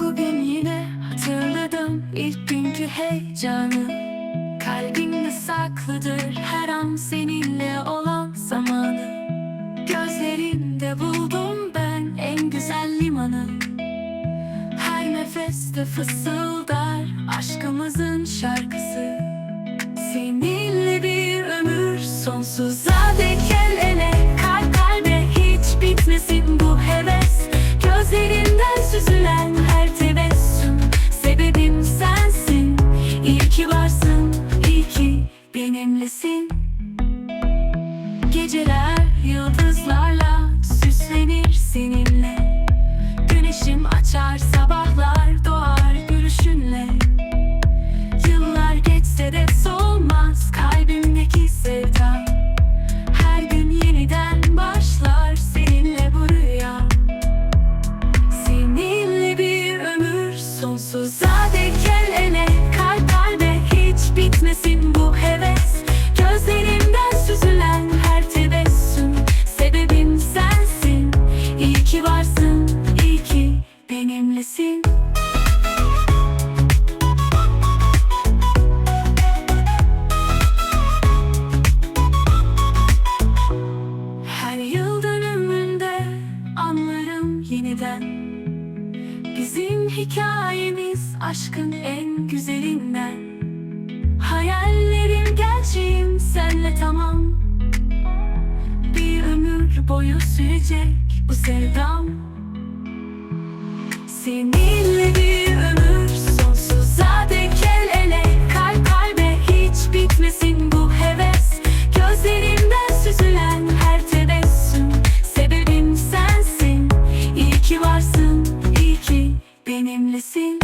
Bugün yine hatırladım ilk günkü heyecanı. Kalbimde saklıdır her an seninle olan zamanı. Gözlerinde buldum ben en güzel limanı. Her nefeste fısıldar aşkımızın şarkısı. Seninle bir ömür sonsuza dek el ele Kalp kalbe hiç bitmesin bu heves. Geceler yıldızlarla süslenir seninle benimlesin Her yıl anlarım yeniden. Bizim hikayemiz aşkın en güzelinden. Hayallerim gerçeğim senle tamam. Bir ömür boyu sürecek bu sevdam Seninle bir ömür sonsuza dek el ele Kalp kalbe hiç bitmesin bu heves. Gözlerimden süzülen her tebessüm. Sebebim sensin. İyi ki varsın, iyi ki benimlesin.